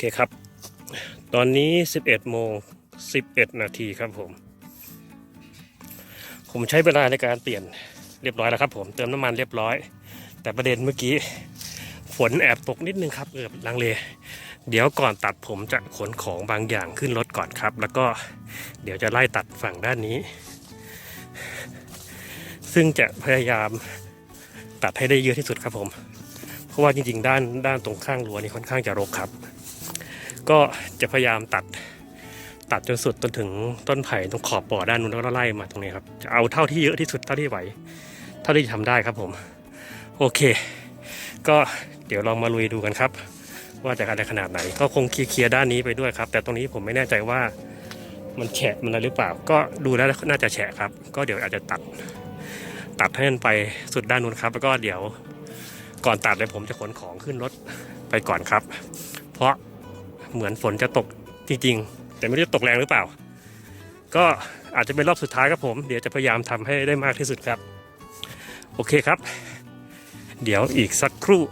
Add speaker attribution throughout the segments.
Speaker 1: โอเคครับ ตอนนี้ 11โมง11 นาทีครับผม ผมใช้เวลาในการเปลี่ยนเรียบร้อยแล้วครับผมเติมน้ำมันเรียบร้อย แต่ประเด็นเมื่อกี้ฝนแอบตกนิดนึงครับเกือบลังเล เดี๋ยวก่อนตัดผมจะขนของบางอย่างขึ้นรถก่อนครับ แล้วก็เดี๋ยวจะไล่ตัดฝั่งด้านนี้ ซึ่งจะพยายามตัดให้ได้เยอะที่สุดครับผม เพราะว่าจริงๆ ด้านด้านตรงข้างรั้วนี่ค่อนข้างจะรกครับ ก็จะพยายามตัดตัดจนสุดจนถึงต้นไผ่ตรงขอบบ่อด้านนู้นแล้วก็ไล่มาตรงนี้ครับจะเอาเท่าที่เยอะที่สุดเท่าที่ไหว เท่าที่จะทำได้ครับผม โอเค ก็เดี๋ยวลองมาลุยดูกันครับ ว่าจะอะไรขนาดไหน ก็คงเคลียร์ด้านนี้ไปด้วยครับ แต่ตรงนี้ผมไม่แน่ใจว่ามันแฉะมันอะไรหรือเปล่า ก็ดูแล้วน่าจะแฉะครับ ก็เดี๋ยวอาจจะตัด ตัดให้มันไปสุดด้านนู้นครับ แล้วก็เดี๋ยวก่อนตัดเลยผมจะขนของขึ้นรถไปก่อนครับ เพราะ เหมือนฝนจะตกจริง ๆ แต่ไม่รู้จะตกแรงหรือเปล่า ก็อาจจะเป็นรอบสุดท้ายครับผม เดี๋ยวจะพยายามทำให้ได้มากที่สุดครับ โอเคครับ เดี๋ยวอีกสักครู่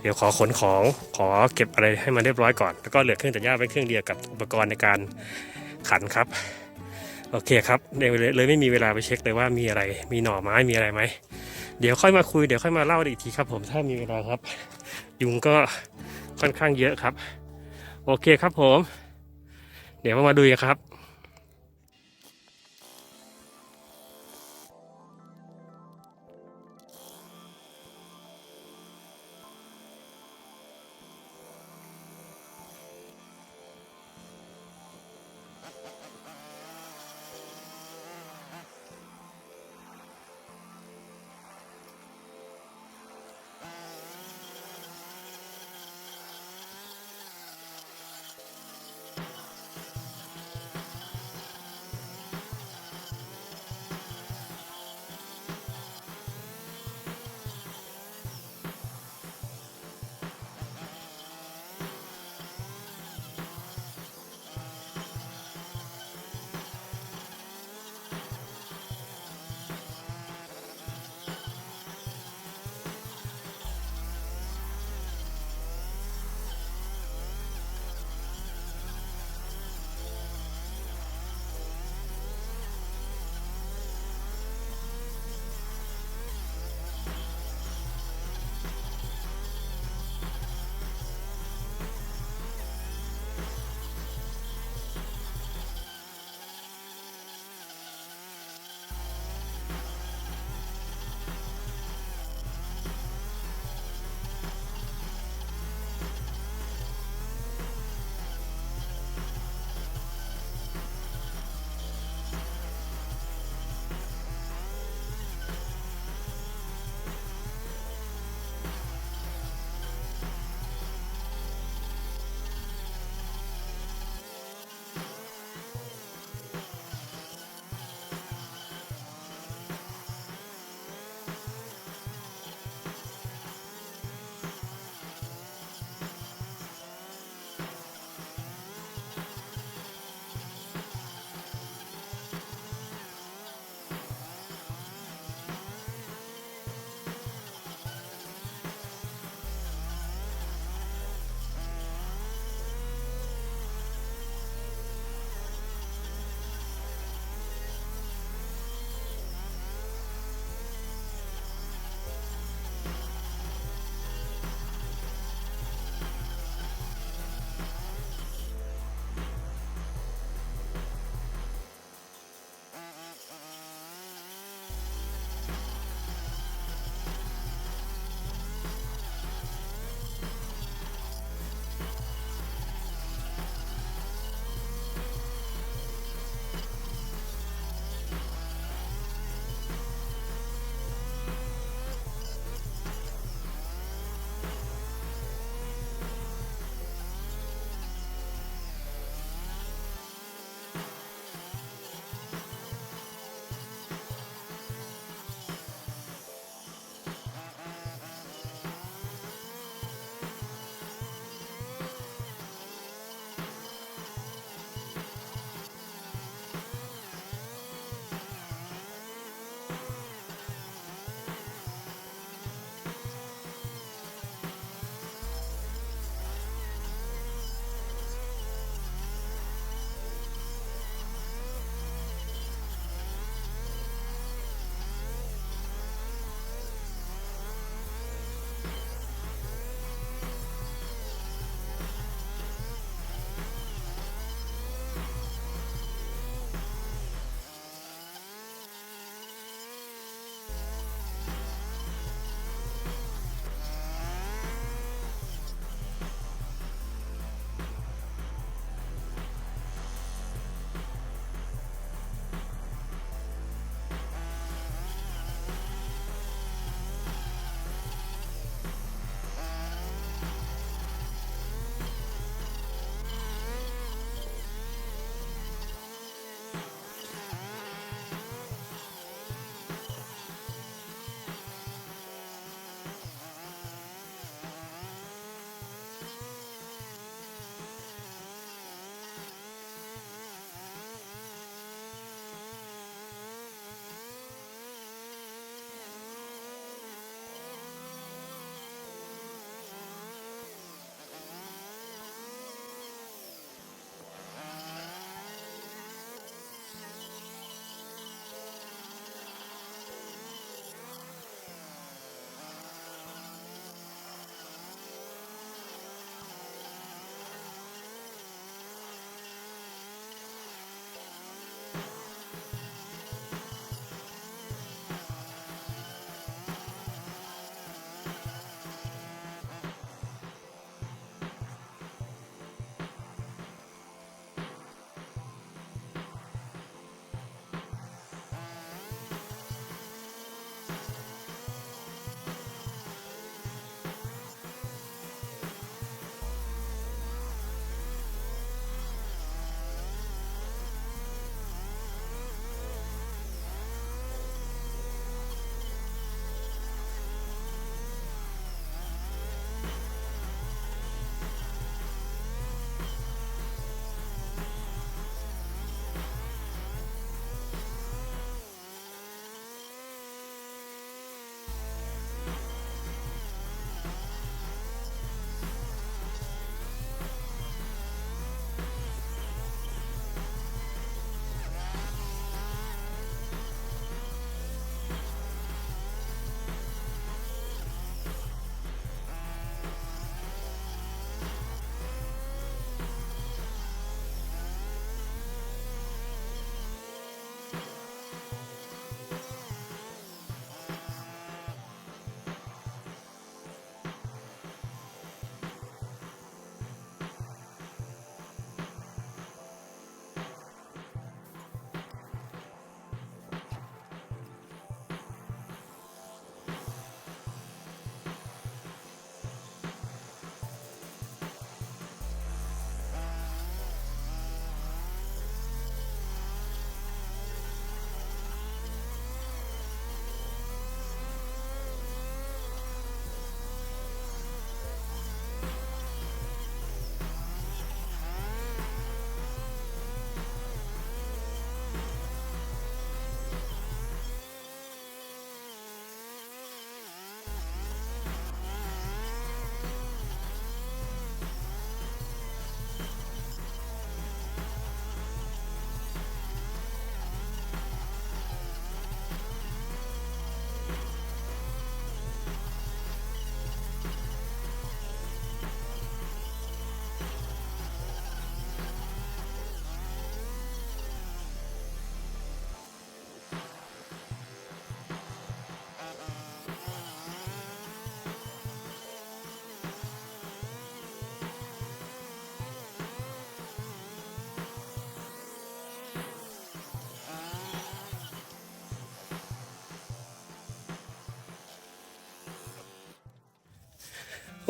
Speaker 1: เดี๋ยวขอขนของขอเก็บอะไรให้มันเรียบร้อยก่อน แล้วก็เหลือเครื่องตัดหญ้าไว้เครื่องเดียวกับอุปกรณ์ในการขันครับโอเคครับเลยเลยไม่มีเวลาไปเช็คเลยว่ามีอะไร มีหน่อไม้มีอะไรไหมเดี๋ยวค่อยมาคุยเดี๋ยวค่อยมาเล่าอีกทีครับผมถ้ามีเวลาครับ ยุงก็ค่อนข้างเยอะครับ โอเคครับผม เดี๋ยวมาดูกันครับ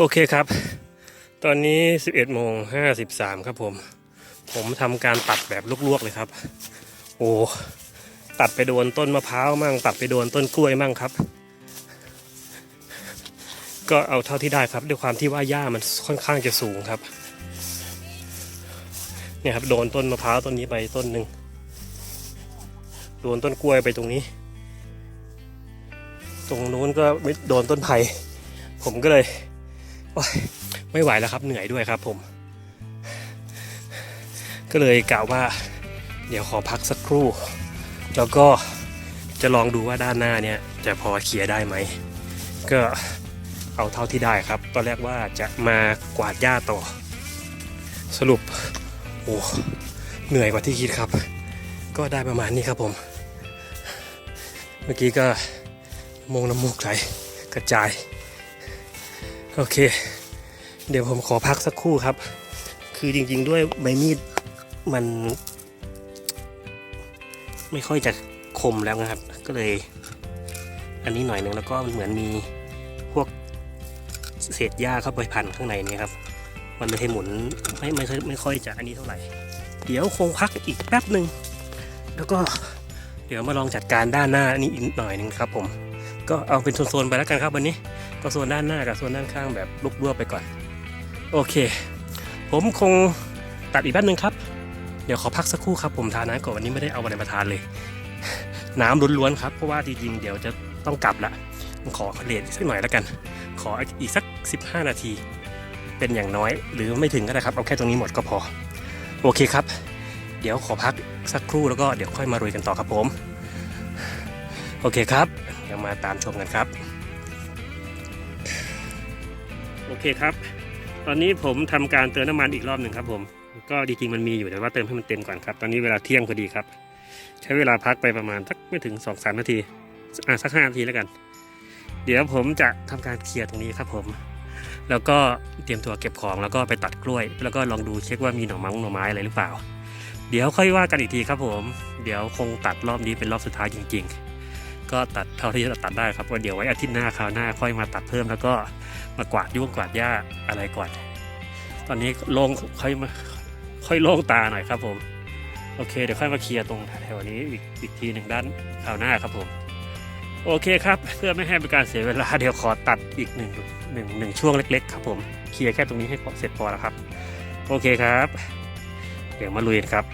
Speaker 1: โอเคครับ ตอนนี้ 11โมง53 ครับผม ผมทำการตัดแบบลวกๆเลยครับ โอ้ตัดไปโดนต้นมะพร้าวมั่ง ตัดไปโดนต้นกล้วยมั่งครับ ก็เอาเท่าที่ได้ครับ ด้วยความที่ว่าหญ้ามันค่อนข้างจะสูงครับ เนี่ยครับโดนต้นมะพร้าวต้นนี้ไปต้นหนึ่ง โดนต้นกล้วยไปตรงนี้ ตรงนู้นก็ไม่โดนต้นไผ่ ผมก็เลย ไม่ไหวแล้วครับเหนื่อยด้วยครับผม ก็เลยกล่าวว่า เดี๋ยวขอพักสักครู่ แล้วก็จะลองดูว่าด้านหน้าเนี่ยจะพอเคลียร์ได้ไหม ก็เอาเท่าที่ได้ครับ ตอนแรกว่าจะมากวาดหญ้าต่อ สรุปโอ้เหนื่อยกว่าที่คิดครับ ก็ได้ประมาณนี้ครับผม เมื่อกี้ก็มงน้ำมูกไหลกระจาย โอเค เดี๋ยวผมขอพักสักครู่ครับ คือจริง ๆ ด้วยใบมีดมัน ไม่ค่อยจะคมแล้วนะครับ ก็เลย อันนี้หน่อยหนึ่งแล้วก็มันเหมือนมีพวกเศษหญ้าเข้าไปพันข้างในนี่ครับ มันเลยให้หมุนไม่ไม่ค่อยไม่ค่อยจะอันนี้เท่าไหร่ เดี๋ยวคงพักอีกแป๊บหนึ่งแล้วก็เดี๋ยวมาลองจัดการด้านหน้านี้อีกหน่อยหนึ่งครับผม ก็เอาเป็นโซนๆไปแล้วกันครับวันนี้ ก็โซนด้านหน้ากับโซนด้านข้างแบบลุกรวบไปก่อน โอเค ผมคงตัดอีกแป๊บนึงครับ เดี๋ยวขอพักสักครู่ครับ ผมทานน้ำก่อนวันนี้ไม่ได้เอาอะไรมาทานเลย น้ำล้วนๆครับ เพราะว่าจริงๆเดี๋ยวจะต้องกลับละขอเลทสักหน่อยแล้วกัน ขออีกสัก 15 นาที เป็นอย่างน้อย หรือไม่ถึงก็ได้ครับ เอาแค่ตรงนี้หมดก็พอ โอเคครับ เดี๋ยวขอพักสักครู่แล้วก็เดี๋ยวค่อยมารุยกันต่อครับผม โอเคครับ เดี๋ยวมาตามชมกันครับ โอเคครับ ตอนนี้ผมทำการเติมน้ำมันอีกรอบหนึ่งครับ ผม ก็จริงๆมันมีอยู่แต่ว่าเติมให้มันเต็มก่อนครับ ตอนนี้เวลาเที่ยงพอดีครับ ใช้เวลาพักไปประมาณสักไม่ถึง2อสนาทีอะสักห้านาทีแล้วกัน เดี๋ยวผมจะทำการเคลียร์ตรงนี้ครับ ผม แล้วก็เตรียมตัวเก็บของแล้วก็ไปตัดกล้วย แล้วก็ลองดูเช็คว่ามีหน่อไม้หน่อไม้อะไรหรือเปล่าเดี๋ยวค่อยว่ากันอีกทีครับผม เดี๋ยวคงตัดรอบนี้เป็นรอบสุดท้ายจริง ๆ ก็ตัดเท่าที่จะตัดได้ครับว่าเดี๋ยวไว้อาทิตย์หน้าคราวหน้าค่อยมาตัดเพิ่มแล้วก็มากวาดยุ่งกวาดหญ้าอะไรก่อน ตอนนี้โล่งค่อยมาค่อยโล่งตาหน่อยครับผมโอเคเดี๋ยวค่อยมาเคลียร์ตรงแถวนี้อีกอีกทีหนึ่งด้านคราวหน้าครับผม โอเคครับเพื่อไม่ให้เป็นการเสียเวลาเดี๋ยวขอตัดอีกหนึ่งหนึ่งหนึ่งช่วงเล็กๆ ครับผมเคลียร์แค่ตรงนี้ให้พอเสร็จพอแล้วครับ โอเคครับ เดี๋ยวมาลุยครับ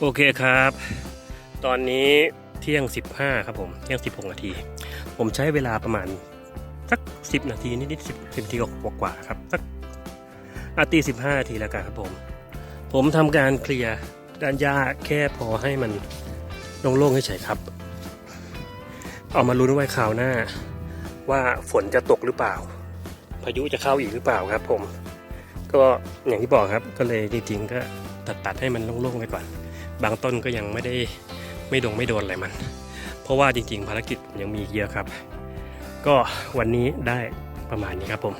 Speaker 1: โอเคครับ ตอนนี้เที่ยง 15 ครับผม เที่ยง 16 นาที ผมใช้เวลาประมาณสัก 10 นาทีนิดๆ10 10นาทีกว่าๆครับ สักอาตี 15 นาทีแล้วกันครับผม ผมทำการเคลียร์ด้านหญ้าแค่พอให้มันโล่งๆเฉยๆครับ เอามาลุ้นไว้คราวหน้า ว่าฝนจะตกหรือเปล่า พายุจะเข้าอีกหรือเปล่าครับผม ก็อย่างที่บอกครับ ก็เลยจริงๆก็ตัดตัดๆให้มันโล่งๆไว้ก่อน บางต้นก็ยังไม่ได้ไม่ดงไม่โดนอะไรมัน เพราะว่าจริงๆ ภารกิจยังมีเยอะครับ ก็วันนี้ได้ประมาณนี้ครับผม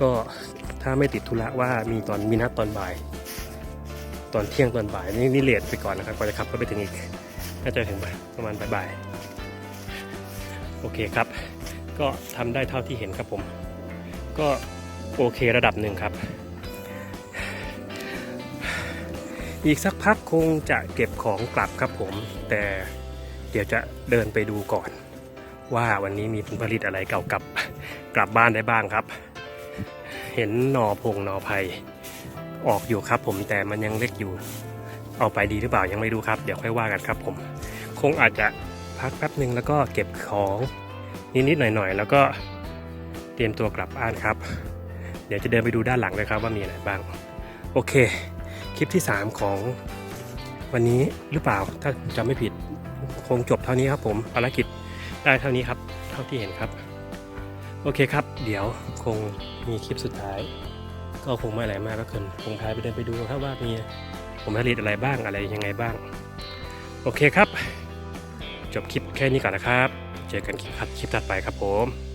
Speaker 1: ก็ถ้าไม่ติดธุระว่ามีตอนมีนัดตอนบ่าย ตอนเที่ยงตอนบ่ายนี่นี่เลทไปก่อนนะครับก็จะขับก็ไปถึงอีกน่าจะถึงประมาณบ่ายๆโอเคครับ ก็ทำได้เท่าที่เห็นครับผม ก็โอเคระดับหนึ่งครับ อีกสักพักคงจะเก็บของกลับครับผม แต่เดี๋ยวจะเดินไปดูก่อน ว่าวันนี้มีผลผลิตอะไรเก่ากลับกลับบ้านได้บ้างครับ เห็นหน่อพงหน่อไผ่ออกอยู่ครับผมแต่มันยังเล็กอยู่ เอาไปดีหรือเปล่ายังไม่รู้ครับ เดี๋ยวค่อยว่ากันครับผม คงอาจจะพักแป๊บหนึ่งแล้วก็เก็บของนิดๆหน่อยๆ แล้วก็เตรียมตัวกลับบ้านครับ เดี๋ยวจะเดินไปดูด้านหลังเลยครับว่ามีอะไรบ้าง โอเค ลิปที่ 3 ของวันนี้หรือเปล่าถ้าจำไม่ผิดคงจบเท่านี้ครับผมภารกิจได้เท่านี้ครับ เท่าที่เห็นครับ โอเคครับ เดี๋ยวคงมีคลิปสุดท้าย ก็คงไม่อะไรมากก็คือคงพาไปเดินไปดูครับว่ามีผมผลิตอะไรบ้างอะไรยังไงบ้าง โอเคครับ จบคลิปแค่นี้ก่อนนะครับ เจอกันคลิปคลิปถัดไปครับผม